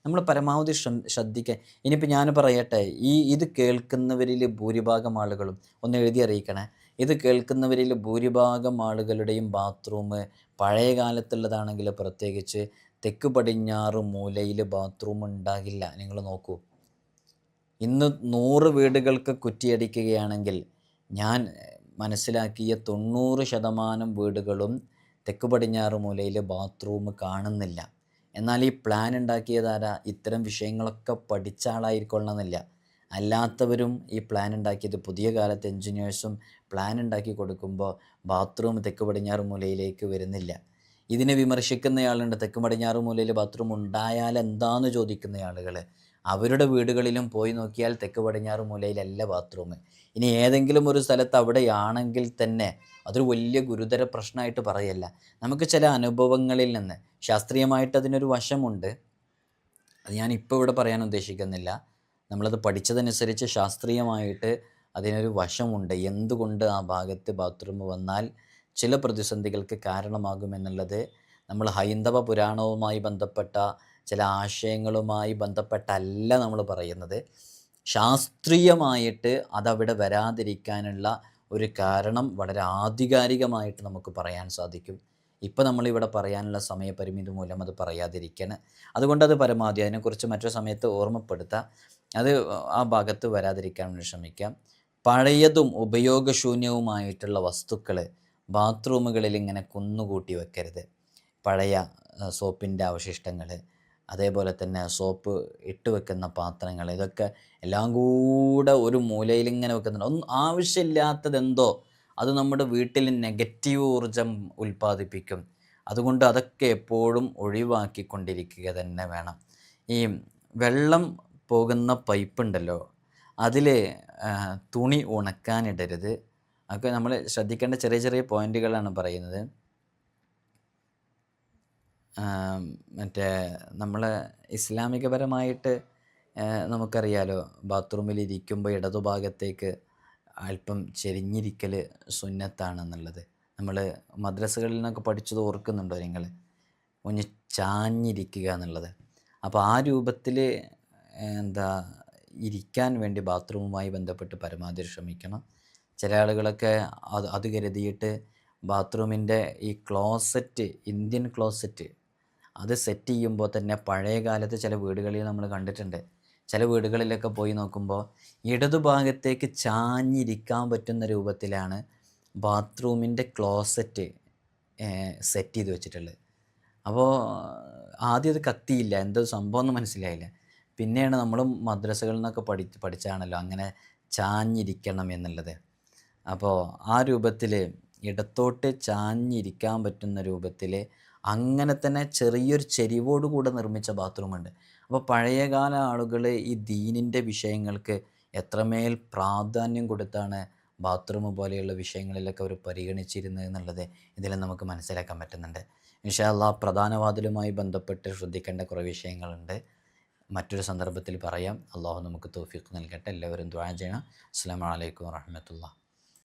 നമ്മൾ പരമാവധി ശ്രദ്ധിക്കുക ഇനിയിപ്പോൾ ഞാൻ പറയട്ടെ ഈ ഇത് കേൾക്കുന്നവരിൽ ഭൂരിഭാഗം ആളുകളും ഒന്ന് എഴുതി അറിയിക്കണേ. ഇത് കേൾക്കുന്നവരിൽ ഭൂരിഭാഗം ആളുകളുടെയും ബാത്റൂം പഴയ കാലത്തുള്ളതാണെങ്കിൽ പ്രത്യേകിച്ച് തെക്ക് പടിഞ്ഞാറ് മൂലയിൽ ബാത്റൂം ഉണ്ടാകില്ല. നിങ്ങൾ നോക്കൂ. ഇന്ന് നൂറ് വീടുകൾക്ക് കുറ്റിയടിക്കുകയാണെങ്കിൽ ഞാൻ മനസ്സിലാക്കിയ തൊണ്ണൂറ് ശതമാനം വീടുകളും തെക്ക് പടിഞ്ഞാറ് മൂലയിൽ ബാത്റൂം കാണുന്നില്ല. എന്നാൽ ഈ പ്ലാൻ ഉണ്ടാക്കിയതാരാ ഇത്തരം വിഷയങ്ങളൊക്കെ പഠിച്ച ആളായിരിക്കൊള്ളണമെന്നില്ല അല്ലാത്തവരും ഈ പ്ലാൻ ഉണ്ടാക്കിയത് പുതിയ കാലത്ത് എൻജിനീയേഴ്സും പ്ലാൻ ഉണ്ടാക്കി കൊടുക്കുമ്പോൾ ബാത്റൂം തെക്ക് പടിഞ്ഞാറ് മൂലയിലേക്ക് വരുന്നില്ല. ഇതിനെ വിമർശിക്കുന്നയാളുണ്ട്. തെക്ക് പടിഞ്ഞാറ് മൂലയിൽ ബാത്റൂം ഉണ്ടായാൽ എന്താന്ന് ചോദിക്കുന്ന ആളുകൾ അവരുടെ വീടുകളിലും പോയി നോക്കിയാൽ തെക്ക് പടിഞ്ഞാറ് മൂലയിലല്ല ബാത്റൂം ഇനി ഏതെങ്കിലും ഒരു സ്ഥലത്ത് അവിടെയാണെങ്കിൽ തന്നെ അതൊരു വലിയ ഗുരുതര പ്രശ്നമായിട്ട് പറയല്ല. നമുക്ക് ചില അനുഭവങ്ങളിൽ നിന്ന് ശാസ്ത്രീയമായിട്ട് അതിനൊരു വശമുണ്ട്. അത് ഞാൻ ഇപ്പോൾ ഇവിടെ പറയാൻ ഉദ്ദേശിക്കുന്നില്ല. നമ്മളത് പഠിച്ചതനുസരിച്ച് ശാസ്ത്രീയമായിട്ട് അതിനൊരു വശമുണ്ട്. എന്തുകൊണ്ട് ആ ഭാഗത്ത് ബാത്റൂം വന്നാൽ ചില പ്രതിസന്ധികൾക്ക് കാരണമാകുമെന്നുള്ളത് നമ്മൾ ഹൈന്ദവ പുരാണവുമായി ബന്ധപ്പെട്ട ചില ആശയങ്ങളുമായി ബന്ധപ്പെട്ടല്ല നമ്മൾ പറയുന്നത്. ശാസ്ത്രീയമായിട്ട് അതവിടെ വരാതിരിക്കാനുള്ള ഒരു കാരണം വളരെ ആധികാരികമായിട്ട് നമുക്ക് പറയാൻ സാധിക്കും. ഇപ്പോൾ നമ്മളിവിടെ പറയാനുള്ള സമയപരിമിതി മൂലം അത് പറയാതിരിക്കണം. അതുകൊണ്ട് അത് പരമാവധി അതിനെക്കുറിച്ച് മറ്റൊരു സമയത്ത് ഓർമ്മപ്പെടുത്താം. അത് ആ ഭാഗത്ത് വരാതിരിക്കാൻ വേണ്ടി ശ്രമിക്കാം. പഴയതും ഉപയോഗശൂന്യവുമായിട്ടുള്ള വസ്തുക്കൾ ബാത്റൂമുകളിൽ ഇങ്ങനെ കുന്നുകൂട്ടി വെക്കരുത്. പഴയ സോപ്പിന്റെ അവശിഷ്ടങ്ങൾ അതേപോലെ തന്നെ സോപ്പ് ഇട്ട് വെക്കുന്ന പാത്രങ്ങൾ ഇതൊക്കെ എല്ലാം കൂടെ ഒരു മൂലയിൽ ഇങ്ങനെ വെക്കുന്നുണ്ട്. ഒന്നും ആവശ്യമില്ലാത്തതെന്തോ അത് നമ്മുടെ വീട്ടിൽ നെഗറ്റീവ് ഊർജം ഉൽപ്പാദിപ്പിക്കും. അതുകൊണ്ട് അതൊക്കെ എപ്പോഴും ഒഴിവാക്കിക്കൊണ്ടിരിക്കുക തന്നെ വേണം. ഈ വെള്ളം പോകുന്ന പൈപ്പ് ഉണ്ടല്ലോ അതിൽ തുണി ഉണക്കാനിടരുത്. അതൊക്കെ നമ്മൾ ശ്രദ്ധിക്കേണ്ട ചെറിയ ചെറിയ പോയിന്റുകളാണ് പറയുന്നത്. മറ്റേ നമ്മൾ ഇസ്ലാമികപരമായിട്ട് നമുക്കറിയാലോ ബാത്റൂമിൽ ഇരിക്കുമ്പോൾ ഇടതുഭാഗത്തേക്ക് അല്പം ചെരിഞ്ഞിരിക്കൽ സുന്നത്താണെന്നുള്ളത്. നമ്മൾ മദ്രസകളിൽ നിന്നൊക്കെ പഠിച്ചത് ഓർക്കുന്നുണ്ടോ നിങ്ങൾ ഒന്ന് ചാഞ്ഞിരിക്കുക എന്നുള്ളത്. അപ്പോൾ ആ രൂപത്തിൽ എന്താ ഇരിക്കാൻ വേണ്ടി ബാത്റൂമുമായി ബന്ധപ്പെട്ട് പരമാവധി ശ്രമിക്കണം. ചില ആളുകളൊക്കെ അത് അത് കരുതിയിട്ട് ബാത്റൂമിന്റെ ഈ ക്ലോസറ്റ് ഇന്ത്യൻ ക്ലോസറ്റ് അത് സെറ്റ് ചെയ്യുമ്പോൾ തന്നെ പഴയ കാലത്ത് ചില വീടുകളിൽ നമ്മൾ കണ്ടിട്ടുണ്ട്. ചില വീടുകളിലൊക്കെ പോയി നോക്കുമ്പോൾ ഇടതുഭാഗത്തേക്ക് ചാഞ്ഞിരിക്കാൻ പറ്റുന്ന രൂപത്തിലാണ് ബാത്റൂമിന്റെ ക്ലോസറ്റ് സെറ്റ് ചെയ്ത് വെച്ചിട്ടുള്ളത്. അപ്പോൾ ആദ്യം അത് കത്തിയില്ല. എന്തോ സംഭവം ഒന്നും മനസ്സിലായില്ല. പിന്നെയാണ് നമ്മൾ മദ്രസകളിൽ നിന്നൊക്കെ പഠി പഠിച്ചാണല്ലോ അങ്ങനെ ചാഞ്ഞിരിക്കണം എന്നുള്ളത്. അപ്പോൾ ആ രൂപത്തിൽ ഇടത്തോട്ട് ചാഞ്ഞിരിക്കാൻ പറ്റുന്ന രൂപത്തിൽ അങ്ങനെ തന്നെ ചെറിയൊരു ചെരിവോടുകൂടെ നിർമ്മിച്ച ബാത്റൂമുണ്ട് അപ്പോൾ പഴയകാല ആളുകൾ ഈ ദീനിന്റെ വിഷയങ്ങൾക്ക് എത്രമേൽ പ്രാധാന്യം കൊടുത്താണ് ബാത്റൂം പോലെയുള്ള വിഷയങ്ങളിലൊക്കെ അവർ പരിഗണിച്ചിരുന്നത് എന്നുള്ളത് ഇതിൽ നമുക്ക് മനസ്സിലാക്കാൻ പറ്റുന്നുണ്ട്. ഇൻഷാല്ല പ്രധാനവാതിലുമായി ബന്ധപ്പെട്ട് ശ്രദ്ധിക്കേണ്ട കുറേ വിഷയങ്ങളുണ്ട്. മറ്റൊരു സന്ദർഭത്തിൽ പറയാം. അള്ളാഹു നമുക്ക് തോഫിക്ക് നൽകട്ടെ. എല്ലാവരും ദ്വാ ചെയ്യണം. അസ്സാം വലൈക്കും വാഹമത്തുള്ള